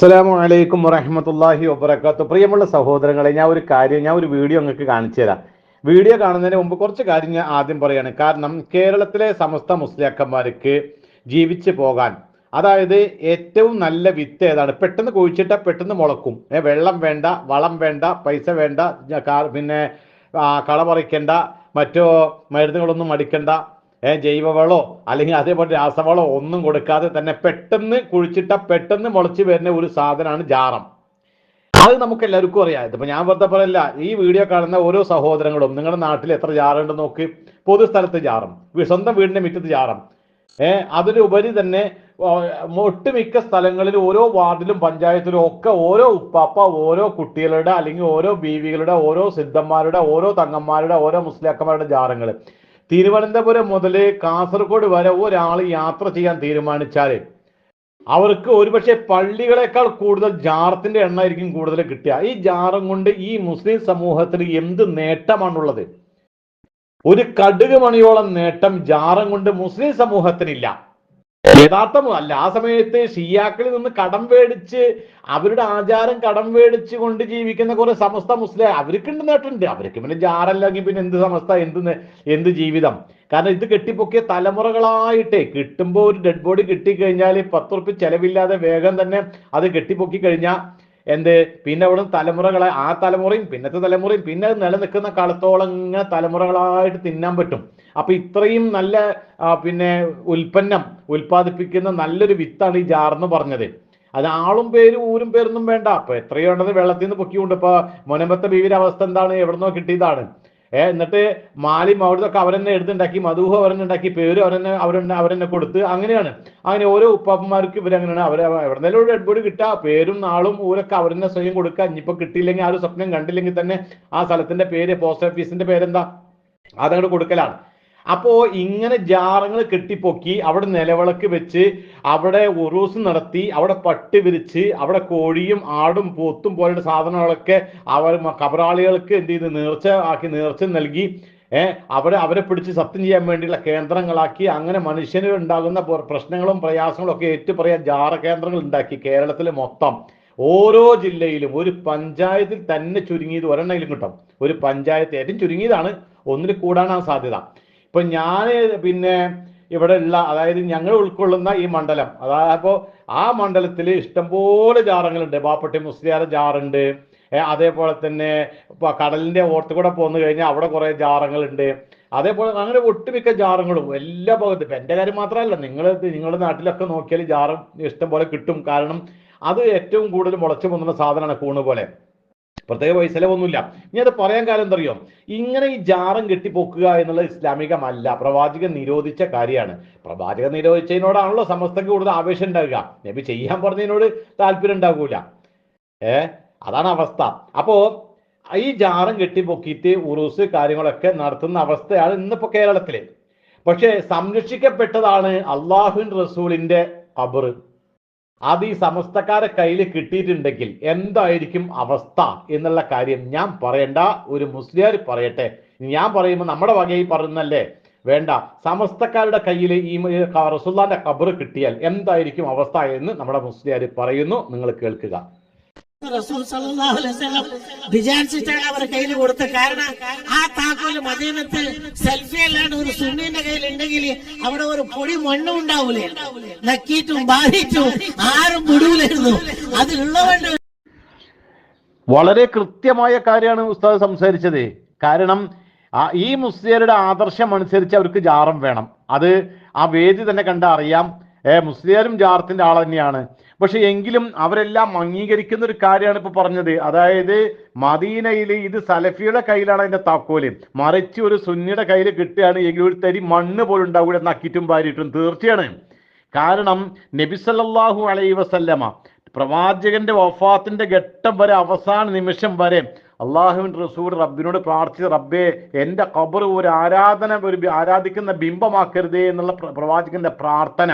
അസ്സലാമു അലൈക്കും വറഹമത്തല്ലാഹി വബർക്കാത്തു പ്രിയമുള്ള സഹോദരങ്ങളെ ഞാൻ ഒരു കാര്യം ഞാൻ ഒരു വീഡിയോ നിങ്ങൾക്ക് കാണിച്ചു തരാം. വീഡിയോ കാണുന്നതിന് മുമ്പ് കുറച്ച് കാര്യം ഞാൻ ആദ്യം പറയാണ്. കാരണം കേരളത്തിലെ സമസ്ത മുസ്ലിയാക്കന്മാർക്ക് ജീവിച്ചു പോകാൻ അതായത് ഏറ്റവും നല്ല വിത്ത് ഏതാണ്? പെട്ടെന്ന് കുഴിച്ചിട്ട പെട്ടെന്ന് മുളക്കും. വെള്ളം വേണ്ട വളം വേണ്ട പൈസ വേണ്ട പിന്നെ കള പറിക്കണ്ട മറ്റോ മരുന്നുകളൊന്നും അടിക്കണ്ട ജൈവവളോ അല്ലെങ്കിൽ അതേപോലെ രാസവളോ ഒന്നും കൊടുക്കാതെ തന്നെ പെട്ടെന്ന് കുഴിച്ചിട്ട പെട്ടെന്ന് മുളച്ചു വരുന്ന ഒരു സാധനമാണ് ജാറം. അത് നമുക്ക് എല്ലാവർക്കും അറിയാം. ഇതിപ്പോൾ ഞാൻ വെറുതെ പറയല്ല ഈ വീഡിയോ കാണുന്ന ഓരോ സഹോദരങ്ങളും നിങ്ങളുടെ നാട്ടിൽ എത്ര ജാറുണ്ട് നോക്ക്. പൊതുസ്ഥലത്ത് ജാറും. സ്വന്തം വീടിന്റെ മുറ്റത്ത് ജാറും. ഏഹ് അതിലുപരി തന്നെ ഒട്ടുമിക്ക സ്ഥലങ്ങളിൽ ഓരോ വാർഡിലും പഞ്ചായത്തിലും ഒക്കെ ഓരോ ഉപ്പാപ്പ ഓരോ കുട്ടികളുടെ അല്ലെങ്കിൽ ഓരോ ബീവികളുടെ ഓരോ സിദ്ധന്മാരുടെ ഓരോ തങ്ങന്മാരുടെ ഓരോ മുസ്ലിയാക്കന്മാരുടെ ജാറങ്ങൾ തിരുവനന്തപുരം മുതൽ കാസർഗോഡ് വരെ ഒരാൾ യാത്ര ചെയ്യാൻ തീരുമാനിച്ചാൽ അവർക്ക് ഒരുപക്ഷെ പള്ളികളെക്കാൾ കൂടുതൽ ജാറത്തിന്റെ എണ്ണായിരിക്കും കൂടുതൽ കിട്ടുക. ഈ ജാറം കൊണ്ട് ഈ മുസ്ലിം സമൂഹത്തിന് എന്ത് നേട്ടമാണുള്ളത്? ഒരു കടുക് മണിയോളം നേട്ടം ജാറം കൊണ്ട് മുസ്ലിം സമൂഹത്തിനില്ല. യഥാർത്ഥം അല്ല ആ സമയത്ത് ഷിയാക്കളിൽ നിന്ന് കടം മേടിച്ച് അവരുടെ ആചാരം കടം മേടിച്ച് കൊണ്ട് ജീവിക്കുന്ന കുറെ സമസ്ത മുസ്ലിം അവർക്കുണ്ട് നേട്ടമുണ്ട്. അവർക്ക് പിന്നെ ജാറല്ലെങ്കിൽ പിന്നെ എന്ത് സമസ്ത എന്ത് എന്ത് ജീവിതം? കാരണം ഇത് കെട്ടിപ്പൊക്കിയ തലമുറകളായിട്ടേ കിട്ടുമ്പോൾ ഒരു ഡെഡ് ബോഡി കിട്ടിക്കഴിഞ്ഞാൽ പത്ത് ഉറുപ്പ് ചെലവില്ലാതെ വേഗം തന്നെ അത് കെട്ടിപ്പൊക്കി കഴിഞ്ഞാൽ എന്ത്? പിന്നെ അവിടെ തലമുറകളെ ആ തലമുറയും പിന്നത്തെ തലമുറയും പിന്നെ നിലനിൽക്കുന്ന കാലത്തോളം ഇങ്ങനെ തലമുറകളായിട്ട് തിന്നാൻ പറ്റും. അപ്പൊ ഇത്രയും നല്ല പിന്നെ ഉൽപ്പന്നം ഉൽപ്പാദിപ്പിക്കുന്ന നല്ലൊരു വിത്താണ് ഈ ജാർ എന്ന് പറഞ്ഞത്. അത് ആളും പേരും ഊരും പേരൊന്നും വേണ്ട. അപ്പൊ എത്രയോ ഉണ്ടെന്ന് വെള്ളത്തിൽ നിന്ന് പൊക്കിയുണ്ട് ഇപ്പൊ മുനമ്പത്തെ ബീവിയുടെ അവസ്ഥ എന്താണ്? എവിടുന്നോ കിട്ടിയതാണ്. ഏ എന്നിട്ട് മാലിം അവിടുത്തെ അവരെന്നെ എടുത്തുണ്ടാക്കി മധുഹ അവരെന്നെ ഉണ്ടാക്കി പേര് അവരെന്നെ അവരെന്നെ അവരെന്നെ കൊടുത്ത് അങ്ങനെയാണ്. അങ്ങനെ ഓരോ ഉപ്പാപ്പന്മാർക്ക് ഇവരങ്ങനെയാണ്. അവർ എവിടെന്നെങ്കിലും ഒരു ഡെഡ് ബോഡി കിട്ടുക പേരും നാളും ഊരൊക്കെ അവരെന്നെ സ്വയം കൊടുക്കുക. ഇനിയിപ്പോ കിട്ടിയില്ലെങ്കിൽ ആ ഒരു സ്വപ്നം കണ്ടില്ലെങ്കിൽ തന്നെ ആ സ്ഥലത്തിന്റെ പേര് പോസ്റ്റ് ഓഫീസിന്റെ പേരെന്താ? അതങ്ങോട്ട് കൊടുക്കലാണ്. അപ്പോ ഇങ്ങനെ ജാറങ്ങൾ കെട്ടിപ്പൊക്കി അവിടെ നിലവിളക്ക് വെച്ച് അവിടെ ഉറൂസ് നടത്തി അവിടെ പട്ട് വിരിച്ച് അവിടെ കോഴിയും ആടും പോത്തും പോലുള്ള സാധനങ്ങളൊക്കെ അവർ കബറാളികൾക്ക് എന്ത് ചെയ്ത് നേർച്ച ആക്കി നേർച്ച നൽകി. ഏഹ് അവരെ അവരെ പിടിച്ച് സത്യം ചെയ്യാൻ വേണ്ടിയുള്ള കേന്ദ്രങ്ങളാക്കി. അങ്ങനെ മനുഷ്യന് ഉണ്ടാകുന്ന പ്രശ്നങ്ങളും പ്രയാസങ്ങളും ഒക്കെ ഏറ്റുപറയാൻ ജാറ കേന്ദ്രങ്ങൾ ഉണ്ടാക്കി കേരളത്തിൽ മൊത്തം. ഓരോ ജില്ലയിലും ഒരു പഞ്ചായത്തിൽ തന്നെ ചുരുങ്ങിയത് ഒരെണ്ണയിലും കിട്ടും. ഒരു പഞ്ചായത്ത് ഏറ്റവും ചുരുങ്ങിയതാണ്. ഒന്നിൽ കൂടാനാണ് സാധ്യത. ഇപ്പൊ ഞാൻ പിന്നെ ഇവിടെ ഉള്ള അതായത് ഞങ്ങൾ ഉൾക്കൊള്ളുന്ന ഈ മണ്ഡലം. അതായത് അപ്പോൾ ആ മണ്ഡലത്തിൽ ഇഷ്ടംപോലെ ജാറങ്ങളുണ്ട്. ബാപ്പട്ടി മുസ്ലിയാർ ജാറുണ്ട്. അതേപോലെ തന്നെ ഇപ്പൊ കടലിന്റെ ഓർത്ത് കൂടെ പോന്നു കഴിഞ്ഞാൽ അവിടെ കുറെ ജാറങ്ങളുണ്ട്. അതേപോലെ അങ്ങനെ ഒട്ടുമിക്ക ജാറങ്ങളും എല്ലാ ഭാഗത്തും. ഇപ്പൊ എന്റെ കാര്യം മാത്രമല്ല നിങ്ങൾ നിങ്ങളുടെ നാട്ടിലൊക്കെ നോക്കിയാൽ ജാറും ഇഷ്ടം പോലെ കിട്ടും. കാരണം അത് ഏറ്റവും കൂടുതൽ മുളച്ചു പൊന്നുന്ന സാധനമാണ് കൂണ് പോലെ. പ്രത്യേക പൈസ ചെലവൊന്നുമില്ല. ഇനി അത് പറയാൻ കാര്യം എന്തറിയോ? ഇങ്ങനെ ഈ ജാറം കെട്ടിപ്പൊക്കുക എന്നുള്ളത് ഇസ്ലാമികമല്ല. പ്രവാചകൻ നിരോധിച്ച കാര്യമാണ്. പ്രവാചകൻ നിരോധിച്ചതിനോടാണല്ലോ സമസ്തക്ക് കൂടുതൽ ആവേശം ഉണ്ടാവുക. നബി ചെയ്യാൻ പറഞ്ഞതിനോട് താല്പര്യം ഉണ്ടാകൂല ഏ? അതാണ് അവസ്ഥ. അപ്പോ ഈ ജാറം കെട്ടിപ്പൊക്കിയിട്ട് ഉറുസ് കാര്യങ്ങളൊക്കെ നടത്തുന്ന അവസ്ഥയാണ് ഇന്നിപ്പോ കേരളത്തിൽ. പക്ഷേ സംരക്ഷിക്കപ്പെട്ടതാണ് അള്ളാഹുൻ റസൂലിന്റെ ഖബർ അത് ഈ സമസ്തക്കാരെ കയ്യിൽ കിട്ടിയിട്ടുണ്ടെങ്കിൽ എന്തായിരിക്കും അവസ്ഥ എന്നുള്ള കാര്യം ഞാൻ പറയണ്ട. ഒരു മുസ്ലിയാർ പറയട്ടെ. ഞാൻ പറയുമ്പോൾ നമ്മുടെ വകയിൽ പറയുന്നല്ലേ വേണ്ട. സമസ്തക്കാരുടെ കയ്യിൽ ഈ റസുല്ലാന്റെ ഖബർ കിട്ടിയാൽ എന്തായിരിക്കും അവസ്ഥ എന്ന് നമ്മുടെ മുസ്ലിയാർ പറയുന്നു. നിങ്ങൾ കേൾക്കുക. റസൂൽ സല്ലല്ലാഹു അലൈഹി വസല്ലം വിചാരിച്ചിട്ടാണ് അവർ കയ്യിൽ കൊടുത്ത കാരണം ആ താക്കോൽ മദീനത്ത് സെൽഫി അല്ലാണ്ട് ഒരു സുന്നിന്റെ കയ്യിൽ ഉണ്ടെങ്കിൽ അവിടെ ഒരു പൊടി മണ്ണും ഉണ്ടാവൂലേ? നക്കിയിട്ടും ബാധിച്ചും ആരും വിടൂലായിരുന്നു. അതിലുള്ളവണ്ട് വളരെ കൃത്യമായ കാര്യമാണ് ഉസ്താദ് സംസാരിച്ചത്. കാരണം ഈ മുസ്ലിയരുടെ ആദർശം അനുസരിച്ച് അവർക്ക് ജാറം വേണം. അത് ആ വേദി തന്നെ കണ്ട അറിയാം. മുസ്ലിയരും ജാറത്തിന്റെ ആൾ തന്നെയാണ്. പക്ഷെ എങ്കിലും അവരെല്ലാം അംഗീകരിക്കുന്ന ഒരു കാര്യമാണ് ഇപ്പൊ പറഞ്ഞത്. അതായത് മദീനയിൽ ഇത് സലഫിയുടെ കയ്യിലാണ് അതിന്റെ താക്കോൽ. മറിച്ച് ഒരു സുന്നിയുടെ കയ്യിൽ കിട്ടുകയാണ് എങ്കിൽ ഒരു തരി മണ്ണ് പോലും ഉണ്ടാവില്ല നക്കിറ്റും പാരിയിട്ടും തീർച്ചയാണ്. കാരണം നബിസല്ലാഹു അലൈ വസല്ലമ പ്രവാചകന്റെ വഫാത്തിന്റെ ഘട്ടം വരെ അവസാന നിമിഷം വരെ അള്ളാഹുവിൻ റസൂൽ റബ്ബിനോട് പ്രാർത്ഥിച്ച റബ്ബെ എന്റെ ഖബർ ഒരു ആരാധന ഒരു ആരാധിക്കുന്ന ബിംബമാക്കരുതേ എന്നുള്ള പ്രവാചകന്റെ പ്രാർത്ഥന.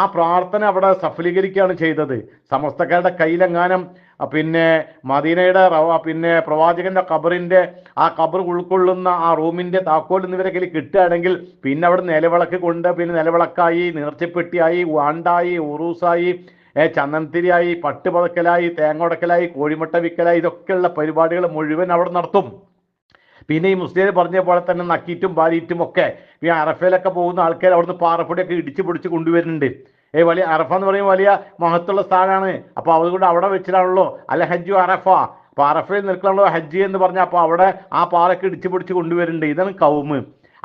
ആ പ്രാർത്ഥന അവിടെ സഫലീകരിക്കുകയാണ് ചെയ്തത്. സമസ്തക്കാരുടെ കയ്യിലെങ്ങാനും പിന്നെ മദീനയുടെ പിന്നെ പ്രവാചകന്റെ ഖബറിന്റെ ആ ഖബർ ഉൾക്കൊള്ളുന്ന ആ റൂമിന്റെ താക്കോൽ എന്നിവരെ കയ്യിൽ കിട്ടുകയാണെങ്കിൽ പിന്നെ അവിടെ നിലവിളക്ക് കൊണ്ട് പിന്നെ നിലവിളക്കായി നേർച്ചപ്പെട്ടിയായി വാണ്ടായി ഉറൂസായി ചന്ദനത്തിരിയായി പട്ടുപതക്കലായി തേങ്ങ ഉടക്കലായി കോഴിമുട്ട വിക്കലായി ഇതൊക്കെയുള്ള പരിപാടികൾ മുഴുവൻ അവിടെ നടത്തും. പിന്നെ ഈ മുസ്ലിം പറഞ്ഞ പോലെ തന്നെ നക്കീറ്റും ബാലീറ്റും ഒക്കെ ഈ അറഫയിലൊക്കെ പോകുന്ന ആൾക്കാർ അവിടുന്ന് പാറപ്പൊടിയൊക്കെ ഇടിച്ച് പിടിച്ച് കൊണ്ടുവരുന്നുണ്ട്. ഏ വലിയ അറഫ എന്ന് പറയുമ്പോൾ വലിയ മഹത്തുള്ള സ്ഥാനമാണ് അപ്പോൾ അതുകൊണ്ട് അവിടെ വെച്ചിട്ടാണല്ലോ അല്ല ഹജ്ജു അറഫ. അപ്പോൾ അറഫയിൽ നിൽക്കണല്ലോ ഹജ്ജ് എന്ന് പറഞ്ഞാൽ അപ്പോൾ അവിടെ ആ പാറൊക്കെ ഇടിച്ച് പിടിച്ച് കൊണ്ടുവരുന്നുണ്ട്. ഇതാണ് കൗമ്.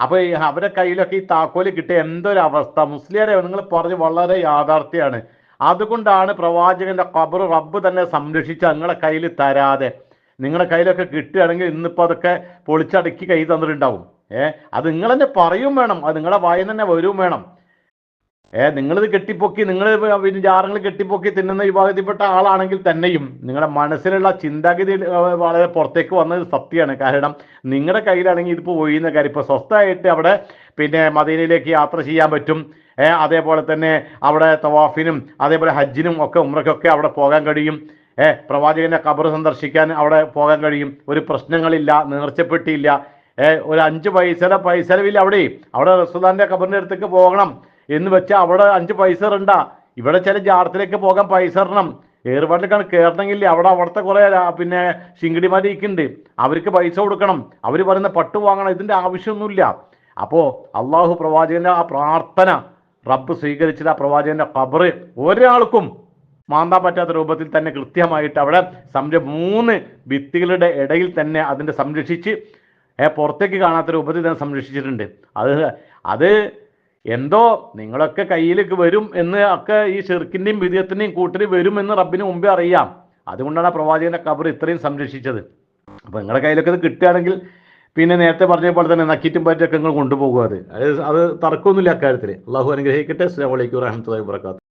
അപ്പോൾ ഈ അവരുടെ കയ്യിലൊക്കെ ഈ താക്കോൽ കിട്ടിയ എന്തൊരവസ്ഥ? മുസ്ലിയാരെ നിങ്ങൾ പറഞ്ഞ് വളരെ യാഥാർത്ഥ്യമാണ്. അതുകൊണ്ടാണ് പ്രവാചകന്റെ ഖബർ റബ്ബ് തന്നെ സംരക്ഷിച്ച് നിങ്ങളുടെ കയ്യിൽ തരാതെ നിങ്ങളുടെ കയ്യിലൊക്കെ കിട്ടുകയാണെങ്കിൽ ഇന്നിപ്പോൾ അതൊക്കെ പൊളിച്ചടക്കി കൈ തന്നിട്ടുണ്ടാവും. ഏഹ് അത് നിങ്ങൾ തന്നെ പറയും വേണം. അത് നിങ്ങളെ വായിൽ തന്നെ വരും വേണം. ഏഹ് നിങ്ങളിത് കെട്ടിപ്പൊക്കി നിങ്ങൾ പിന്നെ ജാറങ്ങൾ കെട്ടിപ്പൊക്കി തിന്നുന്ന വിഭാഗത്തിൽപ്പെട്ട ആളാണെങ്കിൽ തന്നെയും നിങ്ങളുടെ മനസ്സിലുള്ള ചിന്താഗതി വളരെ പുറത്തേക്ക് വന്നത് സത്യമാണ്. കാരണം നിങ്ങളുടെ കയ്യിലാണെങ്കിൽ ഇതിപ്പോൾ ഒഴിയുന്ന കാര്യം. ഇപ്പോൾ സ്വസ്ഥമായിട്ട് അവിടെ പിന്നെ മദീനയിലേക്ക് യാത്ര ചെയ്യാൻ പറ്റും. അതേപോലെ തന്നെ അവിടെ തവാഫിനും അതേപോലെ ഹജ്ജിനും ഒക്കെ ഉമ്രക്കൊക്കെ അവിടെ പോകാൻ കഴിയും. ഏ പ്രവാചകന്റെ കബർ സന്ദർശിക്കാൻ അവിടെ പോകാൻ കഴിയും. ഒരു പ്രശ്നങ്ങളില്ല നേർച്ചപ്പെട്ടിയില്ല. ഏ ഒരു അഞ്ച് പൈസ ചെലവില്ല അവിടെ. അവിടെ റസുദാന്റെ കബറിന്റെ അടുത്തേക്ക് പോകണം. എന്ന് വെച്ചാൽ അവിടെ അഞ്ച് പൈസ ഇടണ്ട. ഇവിടെ ചില ജാർത്തിലേക്ക് പോകാൻ പൈസ ഇടണം. ഏർപാടിലേക്കാണ് കയറണമെങ്കിൽ അവിടെ അവിടുത്തെ കുറെ പിന്നെ ശിങ്കിടിമാരി ഇരിക്കുന്നുണ്ട് അവർക്ക് പൈസ കൊടുക്കണം. അവർ പറയുന്ന പട്ട് വാങ്ങണം. ഇതിന്റെ ആവശ്യമൊന്നുമില്ല. അപ്പോ അള്ളാഹു പ്രവാചകന്റെ ആ പ്രാർത്ഥന റബ്ബ് സ്വീകരിച്ചത് ആ പ്രവാചകന്റെ ഖബറ് ഒരാൾക്കും മാന്താൻ പറ്റാത്ത രൂപത്തിൽ തന്നെ കൃത്യമായിട്ട് അവിടെ സംര മൂന്ന് ഭിത്തികളുടെ ഇടയിൽ തന്നെ അതിന്റെ സംരക്ഷിച്ച് പുറത്തേക്ക് കാണാത്ത രൂപത്തിൽ തന്നെ സംരക്ഷിച്ചിട്ടുണ്ട്. അത് അത് എന്തോ നിങ്ങളൊക്കെ കയ്യിലേക്ക് വരും എന്ന് ഒക്കെ ഈ ഷെർക്കിന്റെയും വിധേയത്തിന്റെയും കൂട്ടിന് വരും എന്ന് റബ്ബിന് മുമ്പേ അറിയാം. അതുകൊണ്ടാണ് ആ പ്രവാചകന്റെ കബർ ഇത്രയും സംരക്ഷിച്ചത്. അപ്പോൾ നിങ്ങളുടെ കയ്യിലൊക്കെ ഇത് കിട്ടുകയാണെങ്കിൽ പിന്നെ നേരത്തെ പറഞ്ഞ പോലെ തന്നെ നക്കിറ്റും പറ്റൊക്കെ നിങ്ങൾ കൊണ്ടുപോകുക അത്. അത് അത് തർക്കമൊന്നുമില്ല അക്കാര്യത്തിൽ അള്ളാഹു അനുഗ്രഹിക്കട്ടെ. അസ്ലാം വലൈക്കും വാഹമത്തല്ലാ വാത്തു